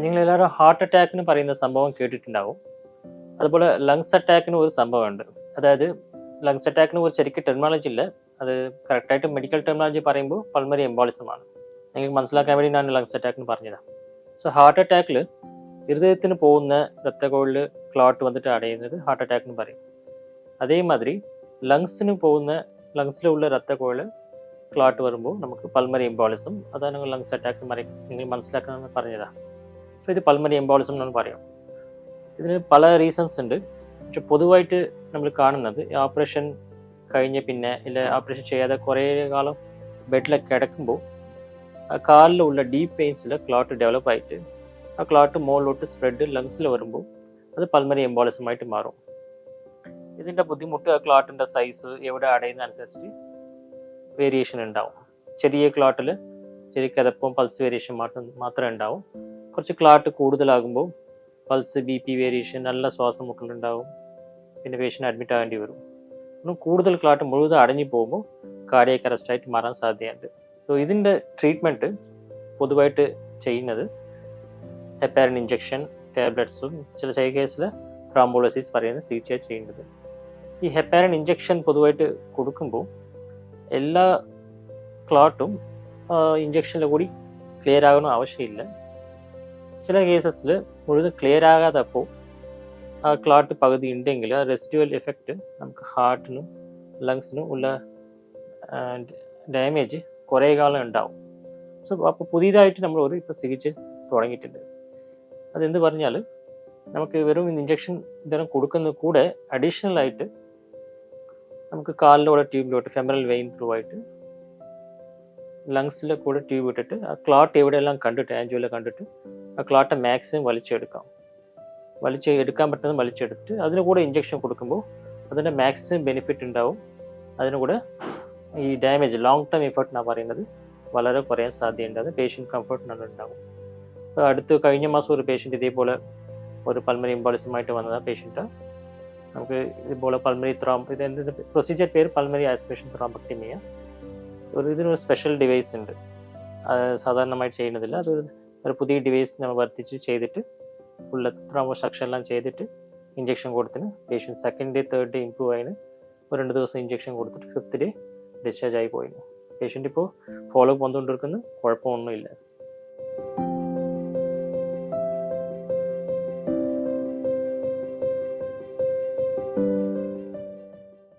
നിങ്ങൾ എല്ലാവരും ഹാർട്ട് എന്ന് പറയുന്ന സംഭവം കേട്ടിട്ടുണ്ടാവും. അതുപോലെ ലങ്സ് അറ്റാക്കിന് ഒരു സംഭവമുണ്ട്. അതായത് ലങ്സ് അറ്റാക്കിന് ഒരു ശരിക്കും ടെർമിനോളജി ഇല്ല. അത് കറക്റ്റായിട്ട് മെഡിക്കൽ ടെർമിനോളജി പറയുമ്പോൾ പൾമറി എംബോളിസം ആണ്. നിങ്ങൾക്ക് മനസ്സിലാക്കാൻ വേണ്ടി ഞാൻ ലങ്സ് അറ്റാക്കിന് പറഞ്ഞതാണ്. സോ ഹാർട്ട് അറ്റാക്കിൽ ഹൃദയത്തിന് പോകുന്ന രക്തകോളിൽ ക്ലോട്ട് വന്നിട്ട് അടയുന്നത് ഹാർട്ട് അറ്റാക്ക് എന്ന് പറയും. അതേമാതിരി ലങ്സിന് പോകുന്ന ലങ്സിലുള്ള രക്തകോളിൽ ക്ലോട്ട് വരുമ്പോൾ നമുക്ക് പൾമറി എംബോളിസം അതാണ് ലങ്സ് അറ്റാക്ക് മറി നിങ്ങൾ മനസ്സിലാക്കാൻ പറഞ്ഞതാണ്. ഇത് പൾമറി എംബോളിസം എന്നാണ് പറയാം. ഇതിന് പല റീസൺസ് ഉണ്ട്. പക്ഷെ പൊതുവായിട്ട് നമ്മൾ കാണുന്നത് ഓപ്പറേഷൻ കഴിഞ്ഞ പിന്നെ ഇല്ല ഓപ്പറേഷൻ ചെയ്യാതെ കുറേ കാലം ബെഡിലൊക്കെ കിടക്കുമ്പോൾ ആ കാലിലുള്ള ഡീപ്പ് പെയിൻസിൽ ക്ലോട്ട് ഡെവലപ്പ് ആയിട്ട് ആ ക്ലോട്ട് മുകളിലോട്ട് സ്പ്രെഡ് ലങ്സിൽ വരുമ്പോൾ അത് പൾമറി എംബോളിസം ആയിട്ട് മാറും. ഇതിന്റെ ബുദ്ധിമുട്ട് ആ ക്ലോട്ടിന്റെ സൈസ് എവിടെ അടയുന്ന അനുസരിച്ച് വേരിയേഷൻ ഉണ്ടാവും. ചെറിയ ക്ലോട്ടിൽ ചെറിയ കിതപ്പും പൾസ് വേരിയേഷൻ മാത്രം മാത്രമേ ഉണ്ടാവും. കുറച്ച് ക്ലാട്ട് കൂടുതലാകുമ്പോൾ പൾസ് ബി പി വേരിയേഷൻ നല്ല ശ്വാസം മുട്ടലുണ്ടാവും. പിന്നെ പേഷ്യന്റ് അഡ്മിറ്റ് ആകേണ്ടി വരും. ഒന്നും കൂടുതൽ ക്ലാട്ട് മുഴുവൻ അടഞ്ഞു പോകുമ്പോൾ കാർഡിയക്ക് അറസ്റ്റായിട്ട് മാറാൻ സാധ്യതയുണ്ട്. സോ ഇതിന്റെ ട്രീറ്റ്മെന്റ് പൊതുവായിട്ട് ചെയ്യുന്നത് ഹെപ്പാരിൻ ഇഞ്ചക്ഷൻ ടാബ്ലറ്റ്സും ചില ചില കേസിൽ ത്രാംബോളസിസ് പറയുന്ന സീറ്റ് ചെയ്യേണ്ടത് ഈ ഹെപ്പാരിൻ ഇഞ്ചക്ഷൻ പൊതുവായിട്ട് കൊടുക്കുമ്പോൾ എല്ലാ ക്ലാട്ടും ഇഞ്ചക്ഷനിൽ കൂടി ക്ലിയർ ആകണം ആവശ്യമില്ല. ചില കേസസിൽ മുഴുവൻ ക്ലിയർ ആകാത്തപ്പോൾ ആ ക്ലാട്ട് പകുതി ഉണ്ടെങ്കിൽ ആ റെസിഡ്യുവൽ എഫക്റ്റ് നമുക്ക് ഹാർട്ടിനും ലങ്സിനും ഉള്ള ഡാമേജ് കുറേ കാലം ഉണ്ടാവും. സോ അപ്പോൾ പുതിയതായിട്ട് നമ്മൾ ഒരു ഇപ്പോൾ ചികിത്സ തുടങ്ങിയിട്ടുണ്ട്. അതെന്ത് പറഞ്ഞാൽ നമുക്ക് വെറും ഇഞ്ചക്ഷൻ ഇതരം കൊടുക്കുന്ന കൂടെ അഡീഷണൽ ആയിട്ട് നമുക്ക് കാലിലൂടെ ട്യൂബിലോട്ട് ഫെമറൽ വെയിൻ ത്രൂ ആയിട്ട് ലങ്സിലെ കൂടെ ട്യൂബ് ഇട്ടിട്ട് ആ ക്ലാട്ട് എവിടെയെല്ലാം കണ്ടിട്ട് ആൻജുവല കണ്ടിട്ട് ആ ക്ലാട്ട മാക്സിമം വലിച്ചെടുക്കാം. വലിച്ച് എടുക്കാൻ പറ്റുന്നത് വലിച്ചെടുത്തിട്ട് അതിന് കൂടെ ഇഞ്ചക്ഷൻ കൊടുക്കുമ്പോൾ അതിന്റെ മാക്സിമം ബെനിഫിറ്റ് ഉണ്ടാവും. അതിന് കൂടെ ഈ ഡാമേജ് ലോങ് ടേം എഫേർട്ട് എന്നാണ് പറയുന്നത് വളരെ കുറയാൻ സാധ്യതയുണ്ട്. അത് പേഷ്യന്റ് കംഫർട്ട് നല്ല ഉണ്ടാവും. ഇപ്പോൾ അടുത്ത് കഴിഞ്ഞ മാസം ഒരു പേഷ്യന്റ് ഇതേപോലെ ഒരു പൾമറി ഇമ്പോളിസമായിട്ട് ആ പേഷ്യന്റ് നമുക്ക് ഇതുപോലെ പൾമറി ത്രോം ഇത് എന്ത് പ്രൊസീജിയർ പേര് പൾമറി ആസ്പിറേഷൻ ത്രോംബക്ടിമിയ ഒരു ഇതിനൊരു സ്പെഷ്യൽ ഡിവൈസ് ഉണ്ട്. സാധാരണമായിട്ട് ചെയ്യുന്നതില്ല. അതൊരു ഒരു പുതിയ ഡിവൈസ് നമ്മൾ വർദ്ധിച്ച് ചെയ്തിട്ട് ഫുൾ എത്ര സ്ട്രക്ചർ എല്ലാം ചെയ്തിട്ട് injection കൊടുത്തിന് patient second day third day improve ആയിന് ഒരു രണ്ട് ദിവസം ഇഞ്ചെക്ഷൻ കൊടുത്തിട്ട് ഫിഫ്ത്ത് ഡേ ഡിസ്ചാർജ് ആയി പോയിരുന്നു പേഷ്യന്റ് ഇപ്പോൾ ഫോളോ അപ്പ് വന്നുകൊണ്ടിരിക്കുന്നു. കുഴപ്പമൊന്നുമില്ല.